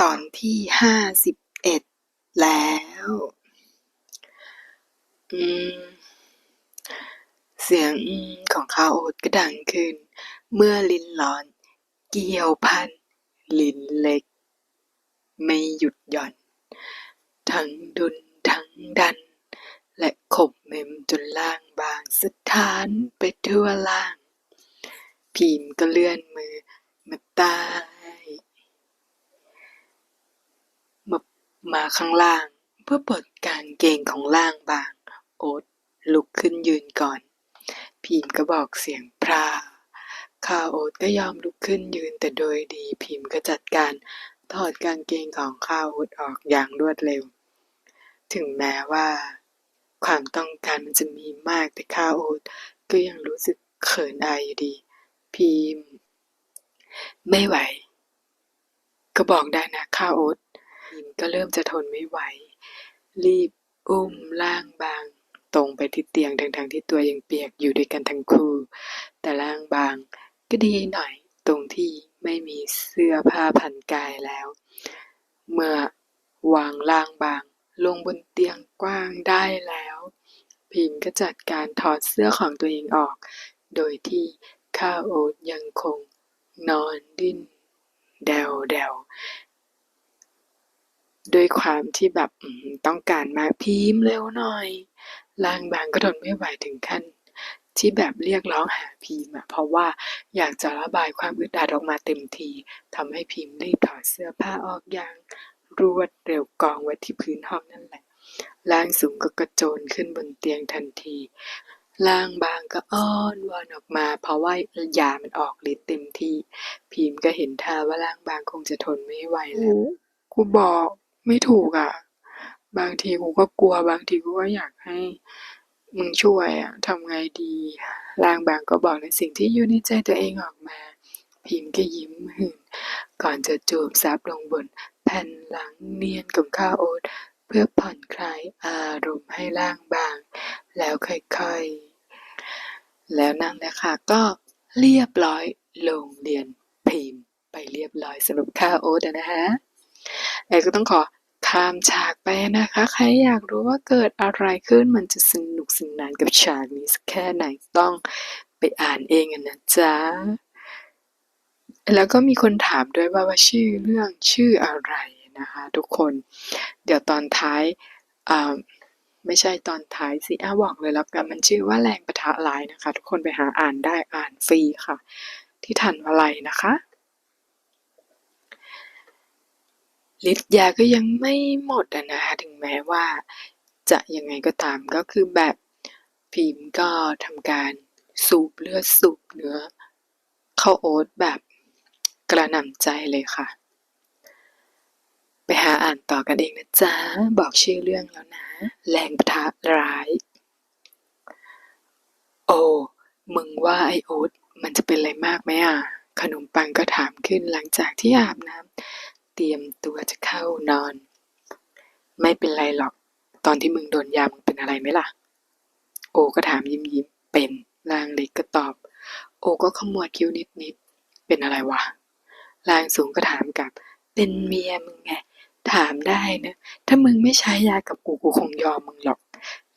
ตอนที่ห้าสิบเอ็ดแล้ว อืม เสียงอืมของข้าวโอ๊ตก็ดังขึ้น เมื่อลิ้นร้อน เกี่ยวพัน ลิ้นเล็ก ไม่หยุดหย่อน ทั้งดุนทั้งดัน และขบเมมจนล่างบางสถานไปทั่วล่าง พิมก็เลื่อนมือมาใต้ มาข้างล่าง เพื่อปลดกางเกงของล่างบาง โอ๊ตลุกขึ้นยืนก่อน พิมก็บอกเสียงพราข้าโอ๊ตก็ยอมลุกขึ้นยืนแต่โดยดีพิมก็จัดการถอดกางเกงของข้าโอ๊ตออกอย่างรวดเร็ว ถึงแม้ว่า ความต้องการมันจะมีมากแต่ข้าโอ๊ตก็ยังรู้สึกเขินอายอยู่ดี พิมไม่ไหว ก็บอกได้นะข้าโอ๊ต ก็เริ่มจะทนไม่ไหว รีบอุ้มร่างบาง ตรงไปที่เตียงทั้งๆที่ตัวยังเปียกอยู่ด้วยกันทั้งคู่ แต่ร่างบางก็ดีหน่อยตรงที่ไม่มีเสื้อผ้าพันกายแล้ว เมื่อวางร่างบาง ลงบนเตียงกว้างได้แล้ว พิมพ์ก็จัดการถอดเสื้อของตัวเองออก โดยที่ข้าโอ๊ตยังคงนอนดิ้นแดวแดว ด้วยความที่แบบอืมต้องการมากพิมพ์เร็วหน่อยร่างบางก็ทนไม่ไหวถึงขั้นที่แบบเรียกร้องหาพิมพ์อะเพราะว่าอยากจะระบายความอึดอัดออกมาเต็มทีทำให้พิมพ์รีบถอดเสื้อผ้าออกอย่างรวดเร็วกองไว้ที่พื้นห้องนั่นแหละร่างสูงก็กระโจนขึ้นบนเตียงทันทีร่างบางก็อ้อนวอนออกมา เพราะว่ายามันออกฤทธิ์เต็มที่ พิมพ์ก็เห็นท่าว่าร่างบางคงจะทนไม่ไหวแล้ว กูบอก ไม่ถูกอะบางทีกูก็กลัว บางทีกูก็อยากให้มึงช่วยอะทำไงดีร่างบางก็บอกในสิ่งที่อยู่ในใจตัวเองออกมา พิมพ์ก็ยิ้มหื่นก่อนจะจูบซับลงบนแผ่นหลังเนียนของข้าวโอ๊ตเพื่อผ่อนคลายอารมณ์ให้ร่างบาง แล้วค่อยๆ แล้วนั่นแหละค่ะก็เรียบร้อยลงเรียนพิมพ์ไปเรียบร้อยสำหรับข้าวโอ๊ตนะฮะแอก็ต้องขอ ข้ามฉากไปนะคะ ใครอยากรู้ว่าเกิดอะไรขึ้นมันจะสนุกสนานกับฉากนี้สักแค่ไหนต้องไปอ่านเองนะจ๊ะ แล้วก็มีคนถามด้วยว่าว่าชื่อเรื่องชื่ออะไรนะคะทุกคน เดี๋ยวตอนท้ายอ่าไม่ใช่ตอนท้ายสิอะบอกเลยแล้วกันมันชื่อว่าแรงปะทะลายนะคะ ทุกคนไปหาอ่านได้อ่านฟรีค่ะ ที่ทันวลัยนะคะ ฤทธิ์ยาก็ยังไม่หมดอะนะคะถึงแม้ว่าจะยังไงก็ตามก็คือแบบพิมพ์ก็ทำการสูบเลือดสูบเนื้อเข้าโอ๊ตแบบกระหน่ำใจเลยค่ะ ไปหาอ่านต่อกันเองนะจ๊ะ บอกชื่อเรื่องแล้วนะ แรงปะทะร้าย โอ้ มึงว่าไอโอ๊ตมันจะเป็นอะไรมากไหมอะ ขนมปังก็ถามขึ้นหลังจากที่อาบน้ำ เตรียมตัวจะเข้านอน ไม่เป็นไรหรอก ตอนที่มึงโดนยามึงเป็นอะไรไหมล่ะ โอก็ถามยิ้มยิ้มเป็นร่างเล็กก็ตอบ โอก็ขมวดคิ้วนิดนิดเป็นอะไรวะร่างสูงก็ถามกลับ เป็นเมียมึงไง ถามได้นะ ถ้ามึงไม่ใช้ยากับกูกูคงยอมมึงหรอก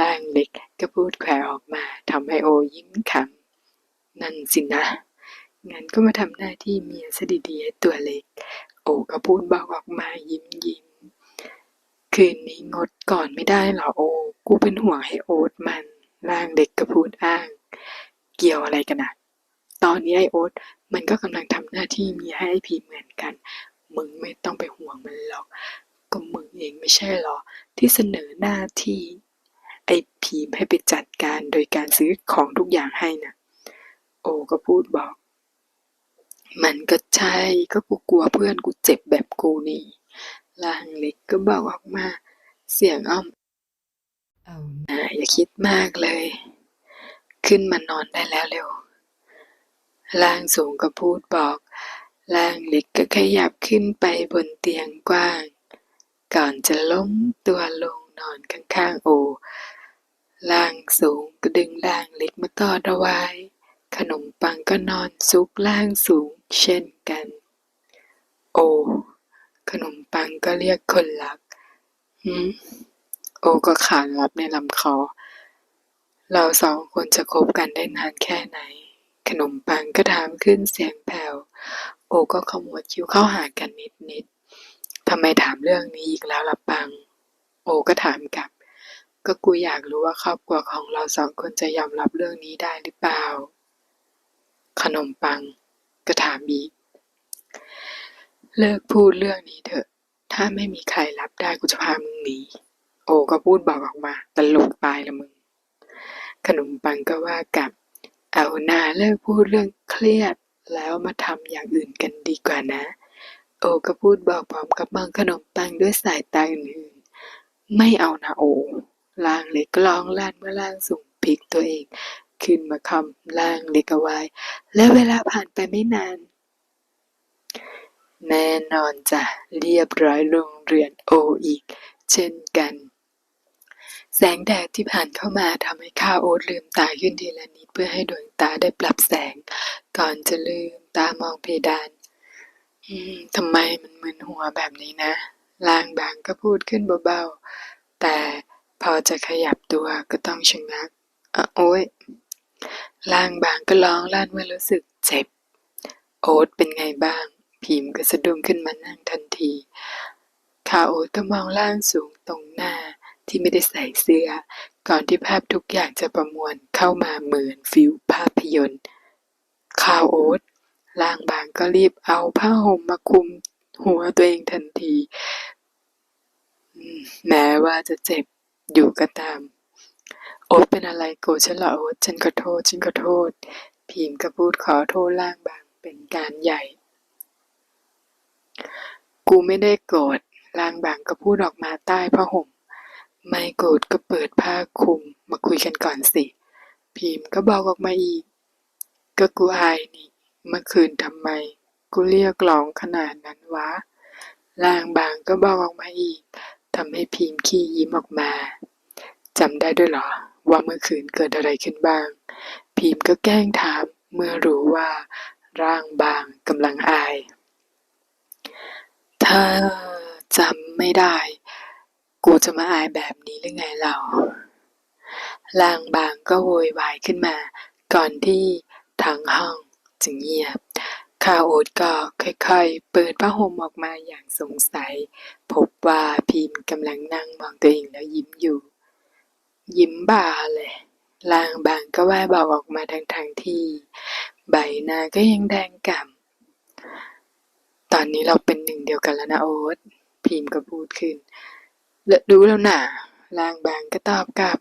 ร่างเล็กก็พูดแขวออกมาทำให้โอยิ้มขำนั่นสินะงั้นก็มาทำหน้าที่เมียซะดีๆตัวเล็ก โอก็พูดเบาออกมายิ้มยิ้มคืนนี้งดก่อนไม่ได้หรอโอ กูเป็นห่วงให้โอ๊ตมันร่างเด็กก็พูดอ้าง เกี่ยวอะไรกันนะตอนนี้ไอโอ๊ตมันก็กำลังทำหน้าที่มีให้ไอพีเหมือนกัน มึงไม่ต้องไปห่วงมันหรอก ก็มึงเองไม่ใช่หรอ ที่เสนอหน้าที่ ไอพีมให้ไปจัดการโดยการซื้อของทุกอย่างให้นะโอก็พูดบอก มันก็ใช่ก็กูกลัวเพื่อนกูเจ็บแบบกูนี่ร่างเล็กก็บอกออกมา เสียงอ้อมเอานะอย่าคิดมากเลย ขึ้นมานอนได้แล้วเร็วร่างสูงก็พูดบอกร่างเล็กก็ขยับขึ้นไปบนเตียงกว้าง ก่อนจะล้มตัวลงนอนข้างๆโอร่างสูงก็ดึงร่างเล็กมากอดเอาไว้ขนมปังก็นอนซุกร่างสูง เช่นกัน โอ ขนมปังก็เรียกคนรักหืมโอก็ขานรับในลำคอ เราสองคนจะคบกันได้นานแค่ไหน ขนมปังก็ถามขึ้นเสียงแผ่ว โอก็ขมวดคิ้วเข้าหากันนิดนิดทำไมถามเรื่องนี้อีกแล้วล่ะปัง โอก็ถามกลับ ก็กูอยากรู้ว่าครอบครัวของเราสองคนจะยอมรับเรื่องนี้ได้หรือเปล่า ขนมปัง ก็ถามอีก เลิกพูดเรื่องนี้เถอะ ถ้าไม่มีใครรับได้กูจะพามึงหนี โอก็พูดบอกออกมา ตลกตายละมึง ขนมปังก็ว่ากับ เอาหน้าเลิกพูดเรื่องเครียดแล้วมาทำอย่างอื่นกันดีกว่านะ โอก็พูดบอกพร้อมกับมองขนมปังด้วยสายตาอื่นๆไม่เอานะโอล่างเล็กก็ร้องลั่นเมื่อล่างสูงพลิกตัวเอง ขึ้นมาคำล่างเล็กเอาไว้ และเวลาผ่านไปไม่นาน แน่นอนจ้ะเรียบร้อยโรงเรือนโออีก เช่นกัน แสงแดดที่ผ่านเข้ามาทำให้ข้าโอ๊ตลืมตาขึ้นทีละนิดเพื่อให้ดวงตาได้ปรับแสง ก่อนจะลืมตามองเพดานทำไมมันมึนหัวแบบนี้นะ ลางบางก็พูดขึ้นเบาๆ แต่พอจะขยับตัวก็ต้องชะงักอะโอ๊ย ลางบางก็ร้องลั่นเมื่อรู้สึกเจ็บ โอ๊ตเป็นไงบ้าง พิมก็สะดุ้งขึ้นมานั่งทันทีขาโอ๊ตก็มองล่างสูงตรงหน้าที่ไม่ได้ใส่เสื้อ ก่อนที่ภาพทุกอย่างจะประมวลเข้ามาเหมือนฟิลภาพยนตร์ข้าวโอ๊ตล่างบางก็รีบเอาผ้าห่มมาคลุมหัวตัวเองทันที แม้ว่าจะเจ็บอยู่ก็ตาม โอ๊ตเป็นอะไรโกรธฉันเหรอโอ๊ตฉันขอโทษฉันขอโทษพิมก็พูดขอโทษล่างบางเป็นการใหญ่ กูไม่ได้โกรธล่างบางก็พูดออกมาใต้ผ้าห่ม ไม่โกรธก็เปิดผ้าคลุมมาคุยกันก่อนสิ พิมก็บอกออกมาอีก ก็กูอายนี่ เมื่อคืนทำไม กูเรียกร้องขนาดนั้นวะล่างบางก็บอกออกมาอีกทำให้พิมขี้ยิ้มออกมาจำได้ด้วยเหรอ ว่าเมื่อคืนเกิดอะไรขึ้นบ้างพิมก็แกล้งถามเมื่อรู้ว่า ร่างบางกำลังอาย ถ้าจำไม่ได้ กูจะมาอายแบบนี้หรือไงเราลางบางก็โวยวายขึ้นมา ก่อนที่ทั้งห้องจะเงียบข้าโอ๊ตก็ค่อยๆ เปิดผ้าห่มออกมาอย่างสงสัย พบว่าพิมพ์กำลังนั่งมองตัวเองแล้วยิ้มอยู่ ยิ้มบ่าเลยลางบางก็ว่าบอกออกมาทางทางๆที่ ใบหน้าก็ยังแดงก่ำตอนนี้เราเป็นหนึ่งเดียวกันแล้วนะโอ๊ตพิมพ์ก็พูดขึ้นและรู้แล้วน่ะลางบางก็ตอบกลับ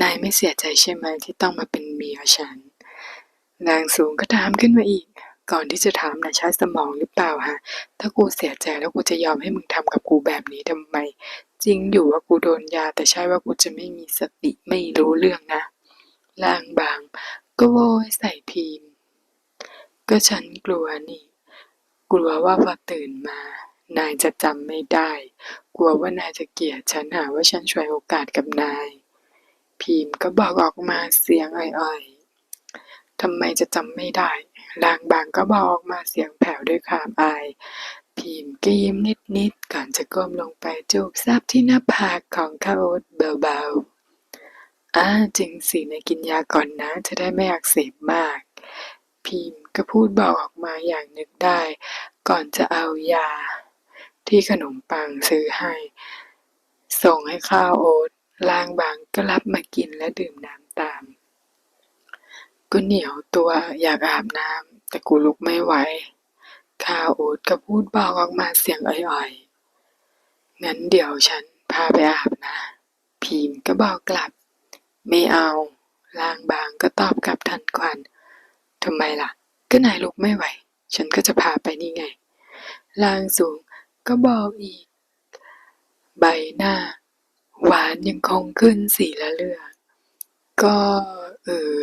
นายไม่เสียใจใช่ไหมที่ต้องมาเป็นเมียฉันนางสูงก็ถามขึ้นมาอีก ก่อนที่จะถามนะใช้สมองหรือเปล่าฮะ ถ้ากูเสียใจแล้วกูจะยอมให้มึงทำกับกูแบบนี้ทำไม จริงอยู่ว่ากูโดนยาแต่ใช่ว่ากูจะไม่มีสติไม่รู้เรื่องนะ ลางบาง ก็โวยใส่พิมก็ฉันกลัวนี่ กลัวว่าพอตื่นมา นายจะจำไม่ได้ กลัวว่านายจะเกลียดฉันหาว่าฉันช่วยโอกาสกับนายพิมก็บอกออกมาเสียงอ่อยๆทำไมจะจำไม่ได้ลางบางก็บอกออกมาเสียงแผ่วด้วยความอาย พิมก็ยิ้มนิดๆก่อนจะก้มลงไปจูบแซบที่หน้าผากของข้าโอ๊ตเบาๆอ่าจริงสินายกินยาก่อนนะจะได้ไม่อักเสบมากพิมก็พูดบอกออกมาอย่างนึกได้ ก่อนจะเอายา ที่ขนมปังซื้อให้ ส่งให้ข้าวโอ๊ตลางบางก็รับมากินและดื่มน้ำตาม ก็เหนียวตัวอยากอาบน้ำแต่กูลุกไม่ไหว ข้าโอ๊ตก็พูดบอกออกมาเสียงอ่อยๆ งั้นเดี๋ยวฉันพาไปอาบนะพิมก็บอกกลับ ไม่เอาลางบางก็ตอบกลับทันควันทำไมล่ะ ก็นายลุกไม่ไหว ฉันก็จะพาไปนี่ไง ลางสูงก็บอกอีก ใบหน้า หวานยังคงขึ้นสีละเลือกก็เออ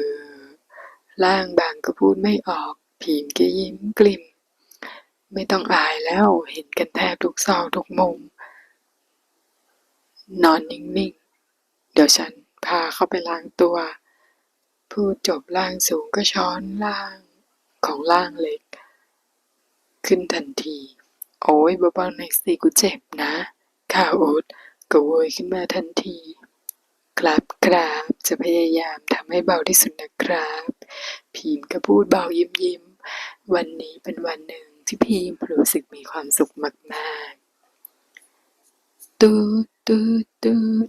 ล่างบางก็พูดไม่ออกพิมก็ยิ้มกลิ่ม ไม่ต้องอายแล้วเห็นกันแทบทุกซอกทุกมุม นอนนิ่งๆ เดี๋ยวฉันพาเข้าไปล้างตัว พูดจบล่างสูงก็ช้อนล่างของล่างเล็ก ขึ้นทันที โอ้ยเบาๆหน่อยสิกูเจ็บนะข้าโอ๊ตก็โวยขึ้นมาทันที ครับครับจะพยายามทำให้เบาที่สุดนะครับ พีมก็พูดเบายิ้มยิ้ม วันนี้เป็นวันหนึ่ง ที่พีมรู้สึกมีความสุขมากๆ ตูดตูดตูด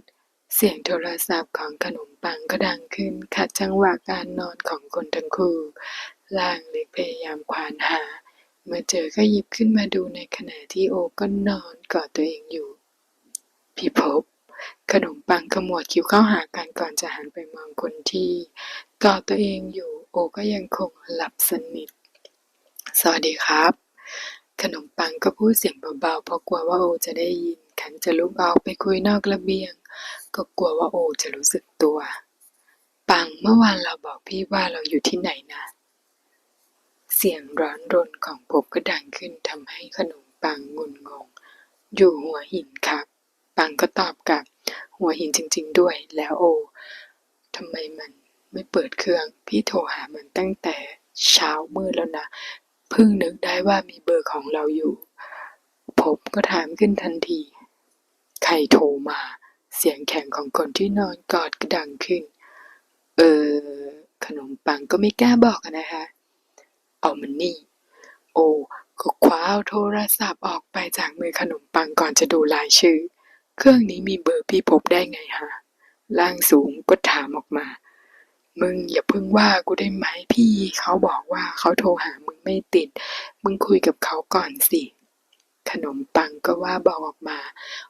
เสียงโทรศัพท์ของขนมปังก็ดังขึ้น ขัดจังหวะการนอนของคนทั้งคู่ล่างเล็กพยายามควานหา เมื่อเจอก็หยิบขึ้นมาดูในขณะที่โอก็นอนกอดตัวเองอยู่ พี่พบ ขนมปังขมวดคิ้วเข้าหากันก่อนจะหันไปมองคนที่กอดตัวเองอยู่ โอก็ยังคงหลับสนิท สวัสดีครับ ขนมปังก็พูดเสียงเบาๆ เพราะกลัวว่าโอจะได้ยิน ขันจะลุกออกไปคุยนอกระเบียง ก็กลัวว่าโอจะรู้สึกตัว ปังเมื่อวานเราบอกพี่ว่าเราอยู่ที่ไหนนะ เสียงร้อนรนของผมก็ดังขึ้นทำให้ขนมปังงุนงง อยู่หัวหินครับ ปังก็ตอบกลับ หัวหินจริง ๆ ด้วย แล้วโอทำไมมันไม่เปิดเครื่อง พี่โทรหามันตั้งแต่เช้ามืดแล้วนะ เพิ่งนึกได้ว่ามีเบอร์ของเราอยู่ ผมก็ถามขึ้นทันที ใครโทรมา เสียงแข็งของคนที่นอนกอดก็ดังขึ้น เออ ขนมปังก็ไม่กล้าบอกนะคะ เอามันนี่ โอ้ก็คว้าเอาโทรศัพท์ออกไปจากมือขนมปังก่อนจะดูรายชื่อ เครื่องนี้มีเบอร์พี่พบได้ไงฮะ ร่างสูงก็ถามออกมา มึงอย่าเพิ่งว่ากูได้ไหมพี่เขาบอกว่าเขาโทรหามึงไม่ติด มึงคุยกับเขาก่อนสิ ขนมปังก็ว่าบอกออกมา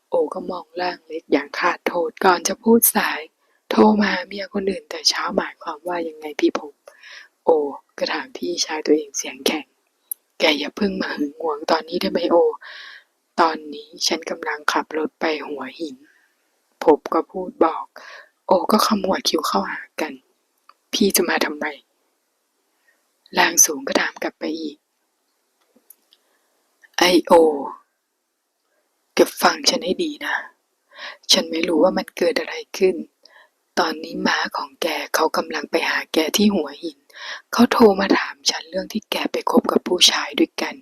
โอก็มองร่างเล็กอย่างขาดโทษก่อนจะพูดสาย โทรมาเมียคนอื่นแต่เช้าหมายความว่ายังไงพี่พบโอก็ถามพี่ชายตัวเองเสียงแข็ง แกอย่าเพิ่งมาหึงหวงตอนนี้ได้ไหมโอ ตอนนี้ฉันกำลังขับรถไปหัวหินผมก็พูดบอก โอก็ขมวดคิ้วเข้าหากัน พี่จะมาทำไม ลางสูงก็ถามกลับไปอีก ไอโอ เก็บฟังฉันให้ดีนะ ฉันไม่รู้ว่ามันเกิดอะไรขึ้น ตอนนี้ม้าของแกเขากำลังไปหาแกที่หัวหิน เขาโทรมาถามฉันเรื่องที่แกไปคบกับผู้ชายด้วยกัน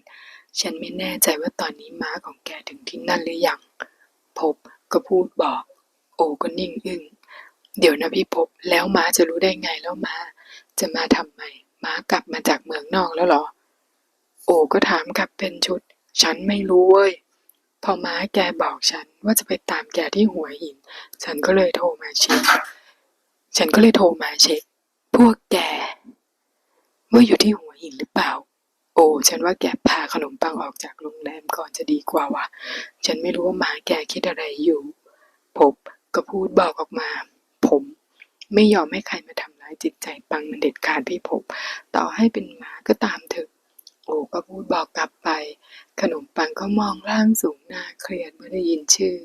ฉันไม่แน่ใจว่าตอนนี้ม้าของแกถึงที่นั่นหรือยัง พบก็พูดบอก โอก็นิ่งอึ้ง เดี๋ยวนะพี่พบแล้วม้าจะรู้ได้ไงแล้วม้า จะมาทำไมม้ากลับมาจากเมืองนอกแล้วหรอ โอก็ถามกลับเป็นชุด ฉันไม่รู้เว้ย พอม้าแกบอกฉันว่าจะไปตามแกที่หัวหิน ฉันก็เลยโทรมาเช็ค ฉันก็เลยโทรมาเช็ค พวกแกว่าอยู่ที่หัวหินหรือเปล่า โอ้ ฉันว่าแกพาขนมปังออกจากโรงแรมก่อนจะดีกว่าว่ะฉันไม่รู้ว่าหมาแกคิดอะไรอยู่ผมก็พูดบอกออกมา ผมไม่ยอมให้ใครมาทำร้ายจิตใจปังมันเด็ดขาดพี่ผมต่อให้เป็นหมาก็ตามเถอะ โอ้ก็พูดบอกกลับไป ขนมปังก็มองร่างสูงหน้าเครียดเมื่อได้ยินชื่อ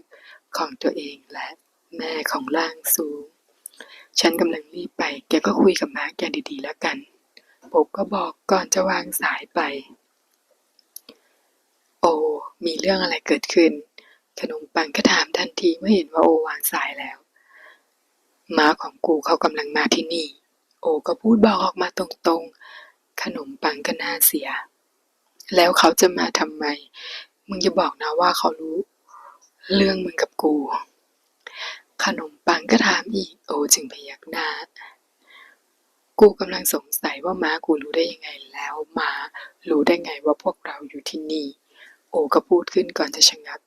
ของตัวเองและแม่ของร่างสูง ฉันกำลังรีบไป แกก็คุยกับหมาแกดีๆแล้วกันผมก็บอกก่อนจะวางสายไป โอ มีเรื่องอะไรเกิดขึ้น ขนมปังก็ถามทันทีเมื่อเห็นว่าโอวางสายแล้ว ม้าของกูเขากำลังมาที่นี่ โอก็พูดบอกออกมาตรงๆ ขนมปังก็น่าเสีย แล้วเขาจะมาทำไม มึงอย่าบอกนะว่าเขารู้ เรื่องมึงกับกู ขนมปังก็ถามอีก โอจึงพยักหน้า กูกำลังสงสัยว่าม้ากูรู้ได้ยังไงแล้วม้ารู้ได้ไงว่าพวกเราอยู่ที่นี่ โอก็พูดขึ้นก่อนจะชะงัก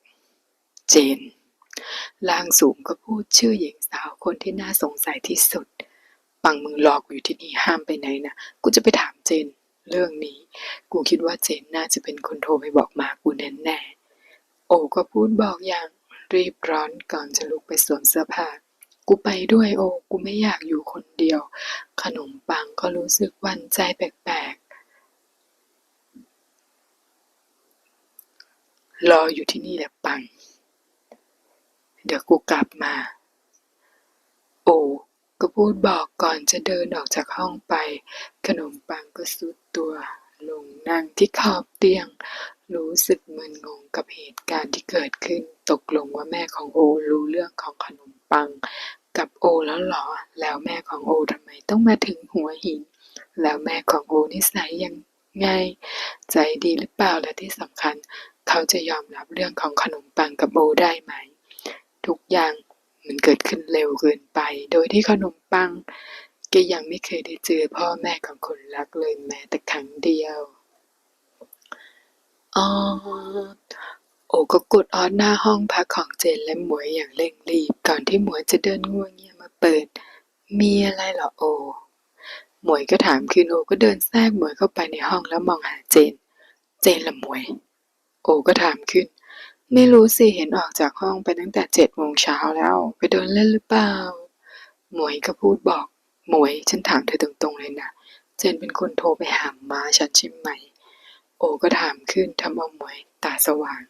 เจน ล่างสูงก็พูดชื่อหญิงสาวคนที่น่าสงสัยที่สุด ปังมึงหลอกูอยู่ที่นี่ห้ามไปไหนนะ กูจะไปถามเจน เรื่องนี้ กูคิดว่าเจนน่าจะเป็นคนโทรไปบอกมากูแน่แน่โอก็พูดบอกอย่างรีบร้อนก่อนจะลุกไปสวมเสื้อผ้า กูไปด้วยโอ กูไม่อยากอยู่คนเดียว ขนมปังก็รู้สึกวันใจแปลกๆ รออยู่ที่นี่แหละปัง เดี๋ยวกูกลับมา โอก็พูดบอกก่อนจะเดินออกจากห้องไป ขนมปังก็สุดตัวลงนั่งที่ขอบเตียง รู้สึกมึนงงกับเหตุการณ์ที่เกิดขึ้น ตกลงว่าแม่ของโอรู้เรื่องของขนมปัง กับโอแล้วหรอ แล้วแม่ของโอทำไมต้องมาถึงหัวหิน แล้วแม่ของโอนิสัยยังไง ใจดีหรือเปล่าและที่สำคัญ เขาจะยอมรับเรื่องของขนมปังกับโอได้ไหม ทุกอย่างมันเกิดขึ้นเร็วเกินไป โดยที่ขนมปังก็ยังไม่เคยได้เจอพ่อแม่ของคนรักเลยแม้แต่ครั้งเดียวอ๋อโอก็กดออดหน้าห้องพักของเจนและหมวยอย่างเร่งรีบ ก่อนที่หมวยจะเดินง่วงเงียมาเปิด มีอะไรเหรอโอ หมวยก็ถามคืนโอก็เดินแทรกหมวยเข้าไปในห้องแล้วมองหาเจน เจนละหมวย โอก็ถามขึ้น ไม่รู้สิ เห็นออกจากห้องไปตั้งแต่เจ็ดโมงเช้าแล้ว ไปเดินเล่นหรือเปล่า หมวยก็พูดบอก หมวย ฉันถามเธอตรงๆเลยนะ เจนเป็นคนโทรไปหามาฉันใช่ไหม โอก็ถามขึ้นทำเอาหมวยตาสว่าง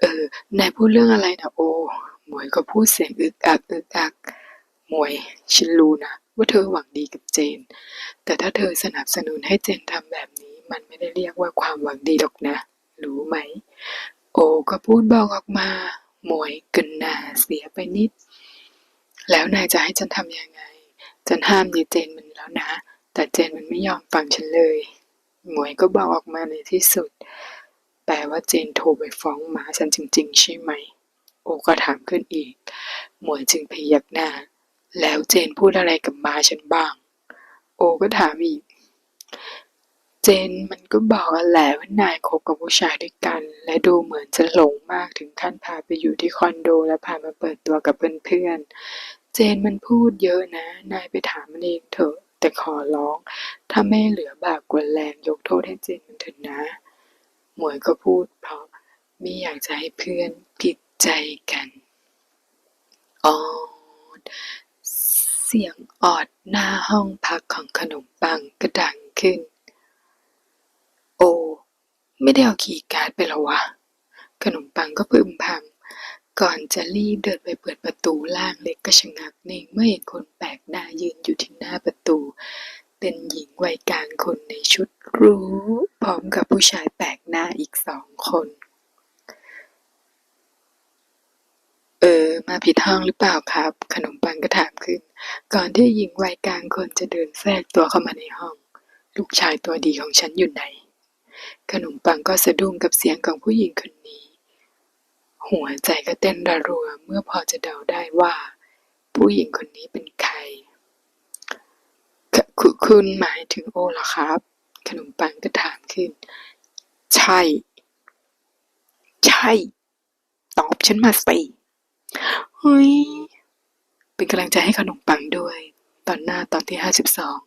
เออ นายพูดเรื่องอะไรนะโอ หมวยก็พูดเสียงอึกอักอึกอัก หมวย ฉันรู้นะว่าเธอหวังดีกับเจน แต่ถ้าเธอสนับสนุนให้เจนทำแบบนี้ มันไม่ได้เรียกว่าความหวังดีหรอกนะ รู้ไหม โอก็พูดบอกออกมา หมวยกินหนาเสียไปนิด แล้วนายจะให้ฉันทำยังไง ฉันห้ามยายเจนมันแล้วนะ แต่เจนมันไม่ยอมฟังฉันเลย หมวยก็บอกออกมาในที่สุด แปลว่าเจนโทรไปฟ้องหมาฉันจริง ๆ ใช่ไหม โอก็ถามขึ้นอีก หมวยจึงพยักหน้า แล้วเจนพูดอะไรกับหมาฉันบ้าง โอก็ถามอีก เจนมันก็บอกอะแหละว่านายคบกับผู้ชายด้วยกัน และดูเหมือนจะหลงมากถึงขั้นพาไปอยู่ที่คอนโด และพามาเปิดตัวกับเพื่อนๆ เจนมันพูดเยอะนะ นายไปถามมันเองเถอะ แต่ขอร้อง ถ้าไม่เหลือบากกว่าแรงยกโทษให้เจนมันเถอะนะ หมวยก็พูดเพราะไม่อยากจะให้เพื่อนผิดใจกันออดเสียงออดหน้าห้องพักของขนมปังก็ดังขึ้น ไม่ได้เอาคีย์การ์ดไปแล้วะ ขนมปังก็พึมพำก่อนจะรีบเดินไปเปิดประตูล่างเล็กก็ชะงักนิ่งเมื่อเห็นคนแปลกหน้ายืนอยู่ที่หน้าประตู เป็นหญิงวัยกลางคนในชุดรู้ พร้อมกับผู้ชายแปลกหน้าอีกสองคน เออ มาผิดห้องหรือเปล่าครับ ขนมปังก็ถามขึ้น ก่อนที่หญิงวัยกลางคนจะเดินแทรกตัวเข้ามาในห้อง ลูกชายตัวดีของฉันอยู่ไหน ขนมปังก็สะดุ้งกับเสียงของผู้หญิงคนนี้ หัวใจก็เต้นระรัวเมื่อพอจะเดาได้ว่า ผู้หญิงคนนี้เป็นใครคคุคุณหมายถึงโอเหรอครับ ขนมปังก็ถามขึ้น ใช่ ใช่ ตอบฉันมาสิเฮ้ยเป็นกำลังใจให้ขนมปังด้วย ตอนหน้าตอนที่ห้าสิบสอง